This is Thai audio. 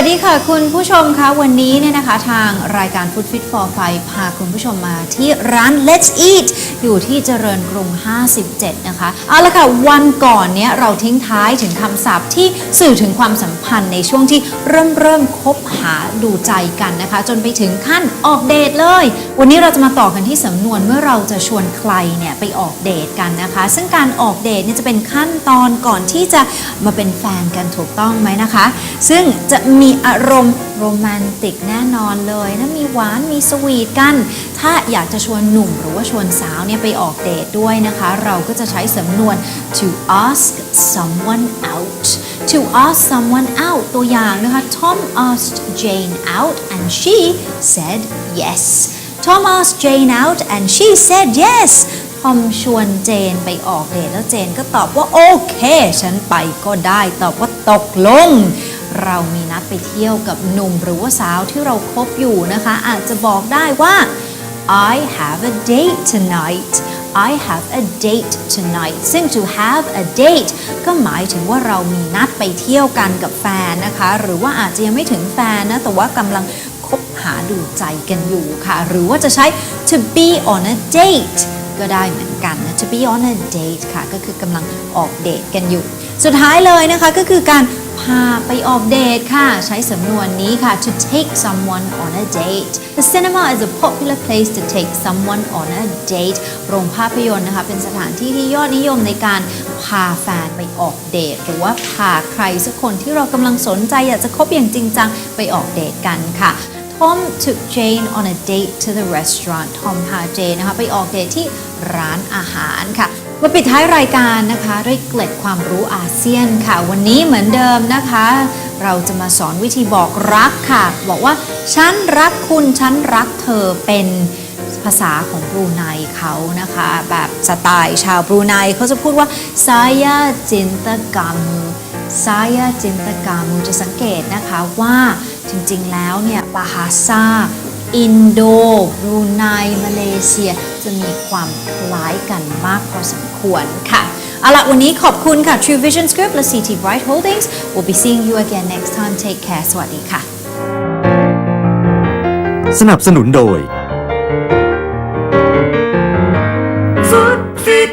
วัสดีค่ะ คุณผู้ชมคะวันนี้เนี่ยนะคะทางรายการ Food Fit for Five พาคุณผู้ชมมาที่ร้าน Let's Eat อยู่ที่เจริญกรุง 57 นะคะ เอาละค่ะ วันก่อนเนี้ยเราทิ้งท้ายถึงคำศัพท์ที่สื่อถึงความสัมพันธ์ในช่วงที่เริ่มเริ่มคบหาดูใจกันนะคะ จนไปถึงขั้นออกเดทเลย วันนี้เราจะมาต่อกันที่สำนวนเมื่อเราจะชวนใครเนี่ยไปออกเดทกันนะคะ ซึ่งการออกเดทเนี่ยจะเป็นขั้นตอนก่อนที่จะมาเป็นแฟนกันถูกต้องไหมนะคะ ซึ่งจะมีีอารมณ์โรแมนติกแน่นอนเลยนะมีหวานมีสวีทกัน ถ้าอยากจะชวนหนุ่มหรือว่าชวนสาวเนี่ยไปออกเดทด้วยนะคะ เราก็จะใช้สำนวน to ask someone out to ask someone out ตัวอย่างนะคะ Tom asked Jane out and she said yes Tom asked Jane out and she said yes ทอมชวนเจนไปออกเดทแล้วเจนก็ตอบว่า โอเค ฉันไปก็ได้ ตอบว่าตกลง เรามีนัดไปเที่ยวกับหนุ่มหรือว่าสาวที่เราคบอยู่นะคะ อาจจะบอกได้ว่า I have a date tonight I have a date tonight ซึ่ง to have a date ก็หมายถึงว่าเรามีนัดไปเที่ยวกันกับแฟนนะคะ หรือว่าอาจจะยังไม่ถึงแฟนนะ แต่ว่ากำลังคบหาดูใจกันอยู่ค่ะ หรือว่าจะใช้ to be on a date ก็ได้เหมือนกันนะ to be on a date ค่ะ ก็คือกำลังออกเดทกันอยู่ สุดท้ายเลยนะคะก็คือการ พาไปออกเดทค่ะ ใช้สำนวนนี้ค่ะ to take someone on a date The cinema is a popular place to take someone on a date โรงภาพยนตร์นะคะ เป็นสถานที่ที่ยอดนิยมในการพาแฟนไปออกเดท หรือว่าพาใครสักคนที่เรากำลังสนใจอยากจะคบอย่างจริงจังไปออกเดทกันค่ะ Tom took Jane on a date to the restaurant Tom พาเจนนะคะ ไปออกเดทที่ร้านอาหารค่ะ มาปิดท้ายรายการนะคะด้วยเกล็ดความรู้อาเซียนค่ะ วันนี้เหมือนเดิมนะคะ เราจะมาสอนวิธีบอกรักค่ะ บอกว่าฉันรักคุณฉันรักเธอเป็นภาษาของบรูไนเขานะคะ แบบสไตล์ชาวบรูไนเขาจะพูดว่า saya cinta kamu saya cinta kamu จะสังเกตนะคะว่าจริงๆแล้วเนี่ยบาฮาซา อินโดบรูไนมาเลเซีย จะมีความคล้ายกันมากพอสมควรค่ะเอาละวันนี้ขอบคุณค่ะ True Vision Group และ CT Bright Holdings we'll be seeing you again next time take care สวัสดีค่ะ สนับสนุนโดย Food Fit